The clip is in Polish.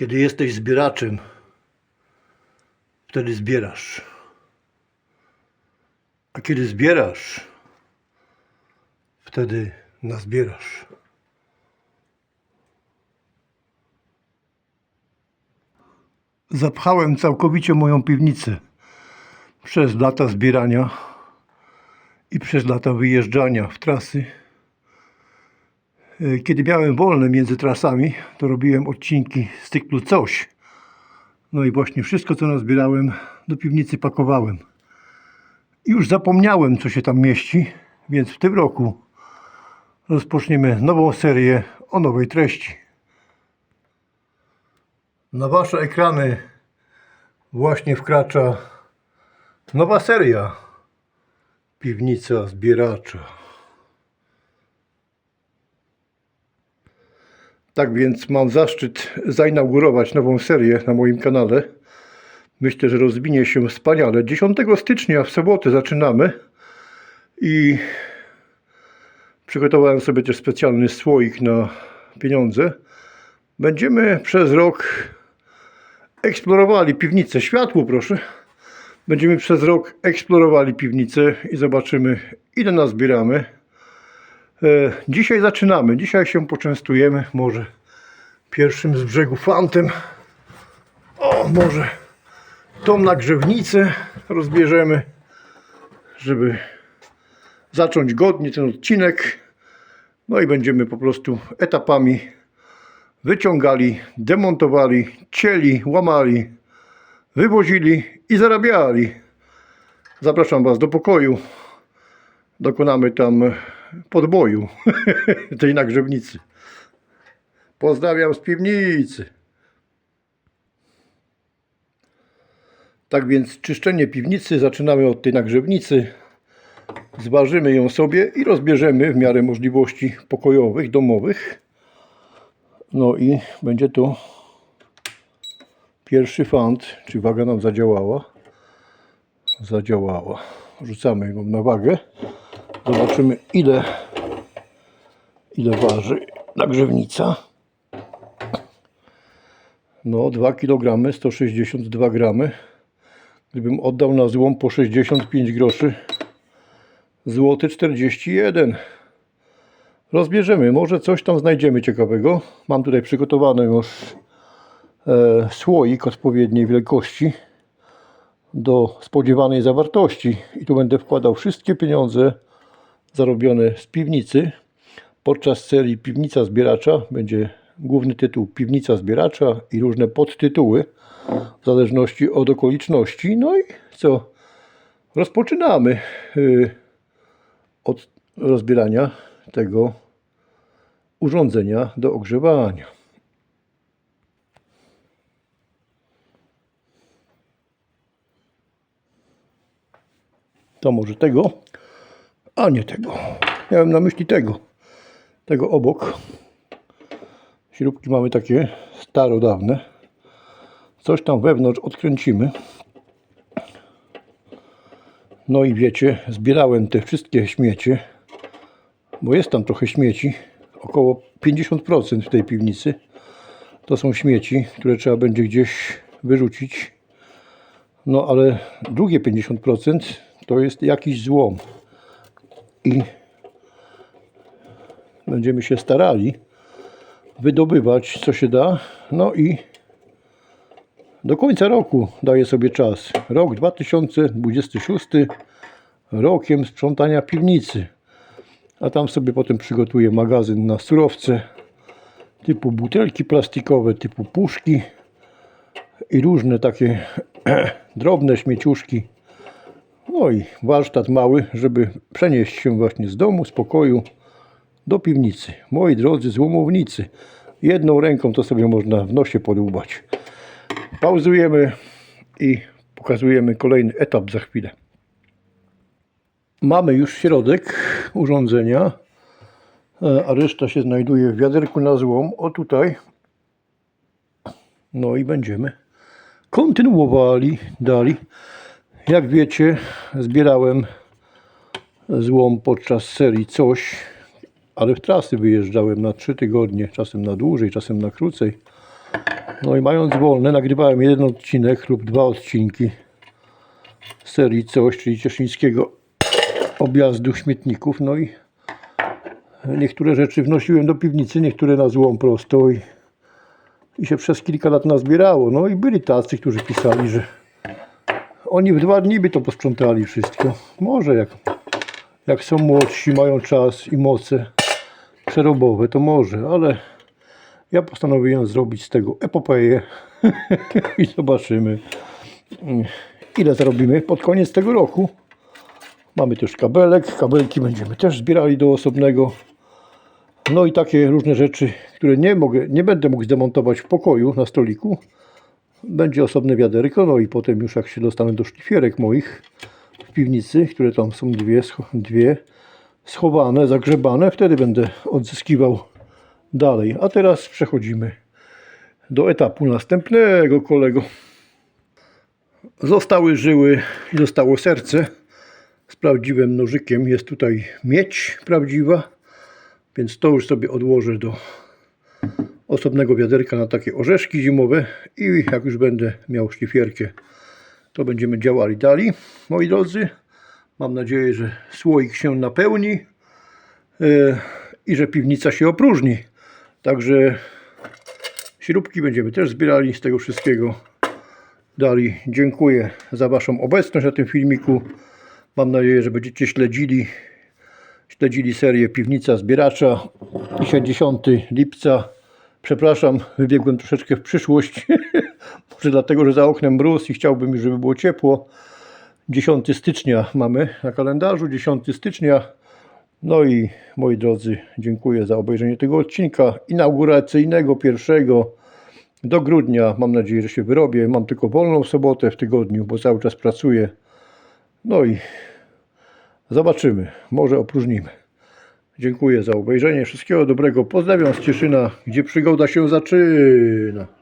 Kiedy jesteś zbieraczem, wtedy zbierasz. A kiedy zbierasz, wtedy nazbierasz. Zapchałem całkowicie moją piwnicę przez lata zbierania i przez lata wyjeżdżania w trasy. E, Kiedy miałem wolne między trasami, to robiłem odcinki z cyklu Coś. No i właśnie wszystko, co nazbierałem, do piwnicy pakowałem. Już zapomniałem, co się tam mieści, więc w tym roku rozpoczniemy nową serię o nowej treści. Na Wasze ekrany właśnie wkracza nowa seria Piwnica Zbieracza. Tak więc mam zaszczyt zainaugurować nową serię na moim kanale. Myślę, że rozwinie się wspaniale. 10 stycznia w sobotę zaczynamy i przygotowałem sobie też specjalny słoik na pieniądze. Będziemy przez rok eksplorowali piwnicę. Światło proszę. Będziemy przez rok eksplorowali piwnicę i zobaczymy ile nazbieramy. E, Dzisiaj zaczynamy. Dzisiaj się poczęstujemy może pierwszym z brzegu fantem. O, może tą nagrzewnicę rozbierzemy, żeby zacząć godnie ten odcinek. No i będziemy po prostu etapami wyciągali, demontowali, cieli, łamali, wywozili i zarabiali. Zapraszam Was do pokoju. Dokonamy tam podboju tej nagrzewnicy. Pozdrawiam z piwnicy. Tak więc czyszczenie piwnicy zaczynamy od tej nagrzewnicy. Zważymy ją sobie i rozbierzemy w miarę możliwości pokojowych, domowych. No i będzie to pierwszy fant. Czy waga nam zadziałała? Zadziałała. Rzucamy ją na wagę. Zobaczymy ile, ile waży nagrzewnica. No 2 kg 162 gramy. Gdybym oddał na złom po 65 groszy, złoty 41. Rozbierzemy, może coś tam znajdziemy ciekawego. Mam tutaj przygotowany już e, słoik odpowiedniej wielkości do spodziewanej zawartości i tu będę wkładał wszystkie pieniądze zarobione z piwnicy. Podczas serii Piwnica Zbieracza będzie główny tytuł Piwnica Zbieracza i różne podtytuły w zależności od okoliczności. No i co? Rozpoczynamy y, od rozbierania tego urządzenia do ogrzewania. To może tego, a nie tego. Miałem na myśli tego. Tego obok. Śrubki mamy takie starodawne. Coś tam wewnątrz odkręcimy. No i wiecie, zbierałem te wszystkie śmiecie, bo jest tam trochę śmieci, około 50% w tej piwnicy. To są śmieci, które trzeba będzie gdzieś wyrzucić. No ale drugie 50% to jest jakiś złom. I będziemy się starali wydobywać co się da. No i do końca roku daję sobie czas. Rok 2026 rokiem sprzątania piwnicy. A tam sobie potem przygotuję magazyn na surowce typu butelki plastikowe, typu puszki i różne takie drobne śmieciuszki. No i warsztat mały, żeby przenieść się właśnie z domu, z pokoju do piwnicy. Moi drodzy złomownicy, jedną ręką to sobie można w nosie podłubać. Pauzujemy i pokazujemy kolejny etap za chwilę. Mamy już środek urządzenia, e, a reszta się znajduje w wiaderku na złom. O tutaj. No i będziemy kontynuowali dalej. Jak wiecie, zbierałem złom podczas serii coś, ale w trasy wyjeżdżałem na 3 tygodnie, czasem na dłużej, czasem na krócej. No i mając wolne, nagrywałem jeden odcinek lub dwa odcinki serii Coś, czyli cieszyńskiego objazdu śmietników. No i niektóre rzeczy wnosiłem do piwnicy, niektóre na złą prosto i, i się przez kilka lat nazbierało. No i byli tacy, którzy pisali, że oni w dwa dni by to posprzątali wszystko. Może jak, jak są młodsi, mają czas i moce przerobowe, to może, ale ja postanowiłem zrobić z tego epopeję i zobaczymy ile zarobimy pod koniec tego roku. Mamy też kabelek, kabelki będziemy też zbierali do osobnego. No i takie różne rzeczy, które nie mogę, nie będę mógł zdemontować w pokoju na stoliku. Będzie osobne wiaderko, no i potem już jak się dostanę do szlifierek moich w piwnicy, które tam są dwie, dwie schowane, zagrzebane, wtedy będę odzyskiwał dalej. A teraz przechodzimy do etapu następnego, kolego. Zostały żyły i zostało serce. Sprawdziłem nożykiem, jest tutaj miedź prawdziwa, więc to już sobie odłożę do osobnego wiaderka na takie orzeszki zimowe i jak już będę miał szlifierkę, to będziemy działali dalej. Moi drodzy, mam nadzieję, że słoik się napełni e, i że piwnica się opróżni. Także śrubki będziemy też zbierali z tego wszystkiego. Dalej dziękuję za Waszą obecność na tym filmiku. Mam nadzieję, że będziecie śledzili, śledzili serię Piwnica Zbieracza. Dzisiaj 10 lipca. Przepraszam, wybiegłem troszeczkę w przyszłość. Może dlatego, że za oknem mróz i chciałbym, żeby było ciepło. 10 stycznia mamy na kalendarzu, 10 stycznia. No i moi drodzy, dziękuję za obejrzenie tego odcinka inauguracyjnego, pierwszego do grudnia. Mam nadzieję, że się wyrobię. Mam tylko wolną sobotę w tygodniu, bo cały czas pracuję. No i zobaczymy. Może opróżnimy. Dziękuję za obejrzenie. Wszystkiego dobrego. Pozdrawiam z Cieszyna, gdzie przygoda się zaczyna.